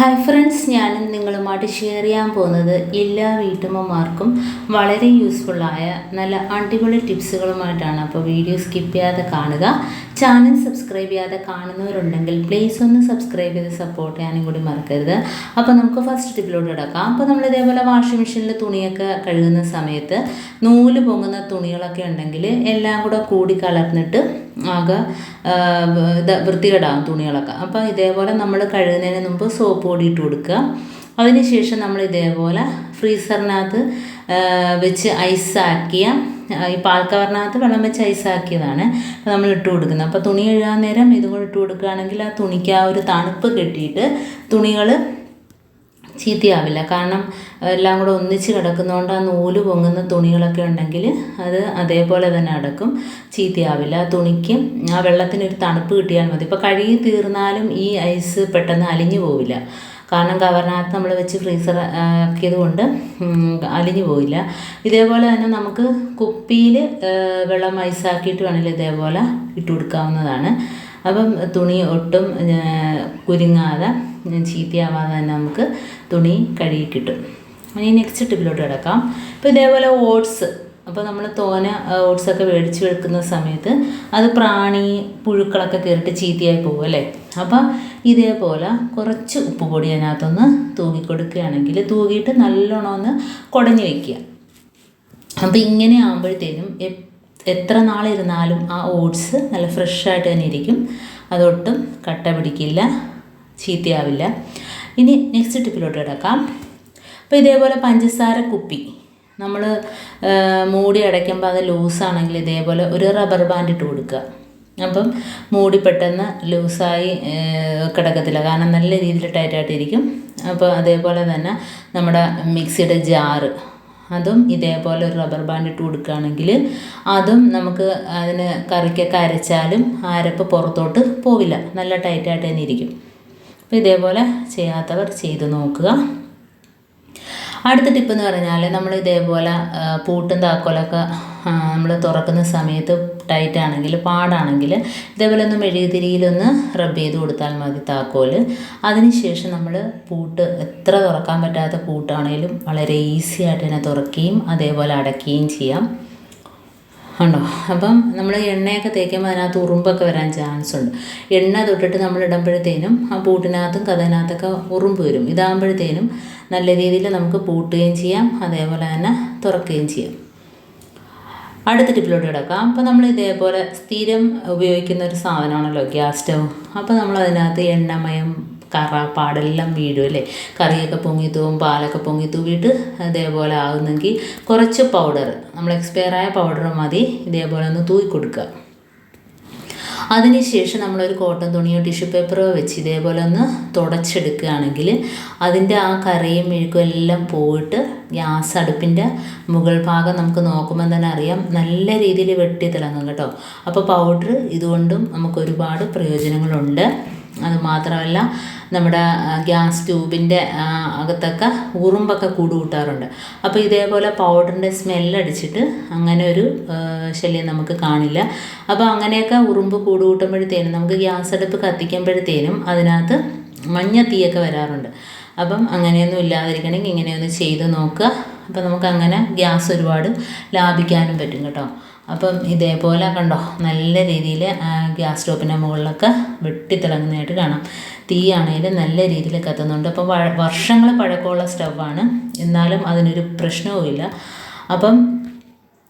Hi friends ഞാൻ നിങ്ങളുമായിട്ട് share ചെയ്യാൻ പോകുന്നത് എല്ലാ വീട്ടമ്മമാർക്കും വളരെ യൂസ്ഫുള്ളായ നല്ല അടിപൊളി ടിപ്സുകളുമായിട്ടാണ് അപ്പോൾ വീഡിയോ സ്കിപ്പ് ചെയ്യാതെ കാണുക. ചാനൽ സബ്സ്ക്രൈബ് ചെയ്യാതെ കാണുന്നവരുണ്ടെങ്കിൽ പ്ലീസ് ഒന്ന് സബ്സ്ക്രൈബ് ചെയ്ത് സപ്പോർട്ട് ചെയ്യാനും കൂടി മറക്കരുത്. അപ്പോൾ നമുക്ക് ഫസ്റ്റ് ടിപ്പിലോട്ട് കിടക്കാം. അപ്പോൾ നമ്മൾ ഇതേപോലെ വാഷിംഗ് മെഷീനിൽ തുണിയൊക്കെ കഴുകുന്ന സമയത്ത് നൂൽ പൊങ്ങുന്ന തുണികളൊക്കെ ഉണ്ടെങ്കിൽ എല്ലാം കൂടെ കൂടി കലർന്നിട്ട് ആകെ ഇത് വൃത്തികേടാകും തുണികളൊക്കെ. അപ്പോൾ ഇതേപോലെ നമ്മൾ കഴുകുന്നതിന് മുമ്പ് സോപ്പ് പൊടി ഇട്ട് കൊടുക്കുക. അതിനുശേഷം നമ്മൾ ഇതേപോലെ ഫ്രീസറിനകത്ത് വെച്ച് ഐസാക്കിയ ഈ പാൽക്കവറിനകത്ത് വെള്ളം വെച്ച് ഐസാക്കിയതാണ് നമ്മൾ ഇട്ട് കൊടുക്കുന്നത്. അപ്പോൾ തുണി കഴുകാൻ നേരം ഇതും കൂടി ഇട്ട് കൊടുക്കുകയാണെങ്കിൽ ആ തുണിക്ക് ആ ഒരു തണുപ്പ് കിട്ടിയിട്ട് തുണികൾ ചീത്തയാവില്ല. കാരണം എല്ലാം കൂടെ ഒന്നിച്ച് കിടക്കുന്നതുകൊണ്ട് ആ നൂൽ പൊങ്ങുന്ന തുണികളൊക്കെ ഉണ്ടെങ്കിൽ അത് അതേപോലെ തന്നെ അടക്കും. ചീത്തയാവില്ല. ആ തുണിക്ക് ആ വെള്ളത്തിനൊരു തണുപ്പ് കിട്ടിയാൽ മതി. ഇപ്പോൾ കഴുകി തീർന്നാലും ഈ ഐസ് പെട്ടെന്ന് അലിഞ്ഞു പോവില്ല. കാരണം കവറിനകത്ത് നമ്മൾ വെച്ച് ഫ്രീസർ ആക്കിയത് കൊണ്ട് അലിഞ്ഞു പോയില്ല ഇതേപോലെ തന്നെ നമുക്ക് കുപ്പിയിൽ വെള്ളം ഐസാക്കിയിട്ട് വേണമെങ്കിൽ ഇതേപോലെ ഇട്ട് കൊടുക്കാവുന്നതാണ്. അപ്പം തുണി ഒട്ടും കുരുങ്ങാതെ ചീത്തയാവാതെ തന്നെ നമുക്ക് തുണി കഴുകി കിട്ടും. ഇനി നെക്സ്റ്റ് ടിപ്പിലോട്ട് കിടക്കാം. ഇപ്പോൾ ഇതേപോലെ ഓട്സ് അപ്പോൾ നമ്മൾ തോന ഓട്സൊക്കെ മേടിച്ച് വെക്കുന്ന സമയത്ത് അത് പ്രാണി പുഴുക്കളൊക്കെ കയറിയിട്ട് ചീത്തയായി പോകും അല്ലേ? അപ്പം ഇതേപോലെ കുറച്ച് ഉപ്പ് പൊടി അതിനകത്തൊന്ന് തൂക്കി കൊടുക്കുകയാണെങ്കിൽ നല്ലോണം ഒന്ന് കുടഞ്ഞ് വയ്ക്കുക അപ്പോൾ ഇങ്ങനെ ആകുമ്പോഴത്തേനും എത്ര നാളിരുന്നാലും ആ ഓട്സ് നല്ല ഫ്രഷായിട്ട് തന്നെ ഇരിക്കും. അതൊട്ടും കട്ട പിടിക്കില്ല. ചീത്തയാവില്ല. ഇനി നെക്സ്റ്റ് ടിപ്പിലോട്ട് കിടക്കാം. അപ്പോൾ ഇതേപോലെ പഞ്ചസാര കുപ്പി. നമ്മൾ മൂടി അടയ്ക്കുമ്പോൾ അത് ലൂസാണെങ്കിൽ ഇതേപോലെ ഒരു റബ്ബർ ബാൻഡ് ഇട്ട് കൊടുക്കുക. അപ്പം മൂടി പെട്ടെന്ന് ലൂസായി കിടക്കത്തില്ല. കാരണം നല്ല രീതിയിൽ ടൈറ്റായിട്ടിരിക്കും അപ്പോൾ അതേപോലെ തന്നെ നമ്മുടെ മിക്സിയുടെ ജാറ് അതും ഇതേപോലെ ഒരു റബ്ബർ ബാൻഡ് ഇട്ട് കൊടുക്കുകയാണെങ്കിൽ അതും നമുക്ക് അതിന് കറിക്കൊക്കെ അരച്ചാലും ആരപ്പ് പുറത്തോട്ട് പോവില്ല. നല്ല ടൈറ്റായിട്ട് തന്നെ ഇരിക്കും. അപ്പോൾ ഇതേപോലെ ചെയ്യാത്തവർ ചെയ്തു നോക്കുക. അടുത്ത ടിപ്പ് എന്ന് പറഞ്ഞാൽ നമ്മൾ ഇതേപോലെ പൂട്ടും താക്കോലൊക്കെ നമ്മൾ തുറക്കുന്ന സമയത്ത് ടൈറ്റ് ആണെങ്കിൽ പാടാണെങ്കിൽ ഇതേപോലെ ഒന്ന് മെഴുകുതിരിയിലൊന്ന് റബ്ബ് ചെയ്ത് കൊടുത്താൽ മതി താക്കോൽ അതിനുശേഷം നമ്മൾ പൂട്ട് എത്ര തുറക്കാൻ പറ്റാത്ത പൂട്ടാണെങ്കിലും വളരെ ഈസി ആയിട്ട് തന്നെ തുറക്കുകയും അതേപോലെ അടയ്ക്കുകയും ചെയ്യാം. ഉണ്ടോ? അപ്പം നമ്മൾ എണ്ണയൊക്കെ തേക്കുമ്പോൾ അതിനകത്ത് ഉറുമ്പൊക്കെ വരാൻ ചാൻസ് ഉണ്ട്. എണ്ണ തൊട്ടിട്ട് നമ്മൾ ഇടുമ്പോഴത്തേനും ആ പൂട്ടിനകത്തും കഥനകത്തൊക്കെ ഉറുമ്പ് വരും. ഇതാകുമ്പോഴത്തേനും നല്ല രീതിയിൽ നമുക്ക് പൂട്ടുകയും ചെയ്യാം. അതേപോലെ തന്നെ തുറക്കുകയും ചെയ്യാം. അടുത്ത ടിപ്പിലോട്ട് കിടക്കാം. അപ്പോൾ നമ്മൾ ഇതേപോലെ സ്ഥിരം ഉപയോഗിക്കുന്ന ഒരു സാധനമാണല്ലോ ഗ്യാസ് സ്റ്റവ് അപ്പോൾ നമ്മൾ അതിനകത്ത് എണ്ണമയം കറ പാടെല്ലാം വീഴും അല്ലേ? കറിയൊക്കെ പൊങ്ങി തൂവും പാലൊക്കെ പൊങ്ങി തൂവിയിട്ട് അതേപോലെ ആകുന്നെങ്കിൽ കുറച്ച് പൗഡർ നമ്മൾ എക്സ്പയർ ആയ പൗഡർ മതി. ഇതേപോലെ ഒന്ന് തൂക്കി കൊടുക്കുക. അതിനുശേഷം നമ്മളൊരു കോട്ടൺ തുണിയോ ടിഷ്യൂ പേപ്പറോ വെച്ച് ഇതേപോലെ ഒന്ന് തുടച്ചെടുക്കുകയാണെങ്കിൽ അതിന്റെ ആ കറിയും മെഴുക്കും എല്ലാം പോയിട്ട് ഗ്യാസ് അടുപ്പിന്റെ മുകൾ ഭാഗം നമുക്ക് നോക്കുമ്പോൾ തന്നെ അറിയാം. നല്ല രീതിയിൽ വെട്ടി തിളങ്ങും കേട്ടോ. അപ്പോൾ പൗഡർ ഇതുകൊണ്ടും നമുക്ക് ഒരുപാട് പ്രയോജനങ്ങളുണ്ട്. അത് മാത്രമല്ല നമ്മുടെ ഗ്യാസ് ട്യൂബിന്റെ അകത്തൊക്കെ ഉറുമ്പൊക്കെ കൂട് കൂട്ടാറുണ്ട് അപ്പോൾ ഇതേപോലെ പൗഡറിന്റെ സ്മെല്ലടിച്ചിട്ട് അങ്ങനെ ഒരു ശല്യം നമുക്ക് കാണില്ല. അപ്പോൾ അങ്ങനെയൊക്കെ ഉറുമ്പ് കൂട് കൂട്ടുമ്പോഴത്തേനും നമുക്ക് ഗ്യാസ് അടുപ്പ് കത്തിക്കുമ്പോഴത്തേനും അതിനകത്ത് മഞ്ഞ തീയൊക്കെ വരാറുണ്ട്. അപ്പം അങ്ങനെയൊന്നും ഇല്ലാതിരിക്കണമെങ്കിൽ ഇങ്ങനെയൊന്ന് ചെയ്ത് നോക്കുക. അപ്പോൾ നമുക്ക് അങ്ങനെ ഗ്യാസ് ഒരുപാട് ലാഭിക്കാനും പറ്റും കേട്ടോ. അപ്പം ഇതേപോലെ കണ്ടോ നല്ല രീതിയിൽ ഗ്യാസ് സ്റ്റോപ്പിന്റെ മുകളിലൊക്കെ വെട്ടിത്തിളങ്ങുന്നതായിട്ട് കാണാം. തീയാണെങ്കിലും നല്ല രീതിയിൽ കത്തുന്നുണ്ട്. അപ്പോൾ വർഷങ്ങൾ പഴക്കമുള്ള സ്റ്റവാണ്. എന്നാലും അതിനൊരു പ്രശ്നവുമില്ല. അപ്പം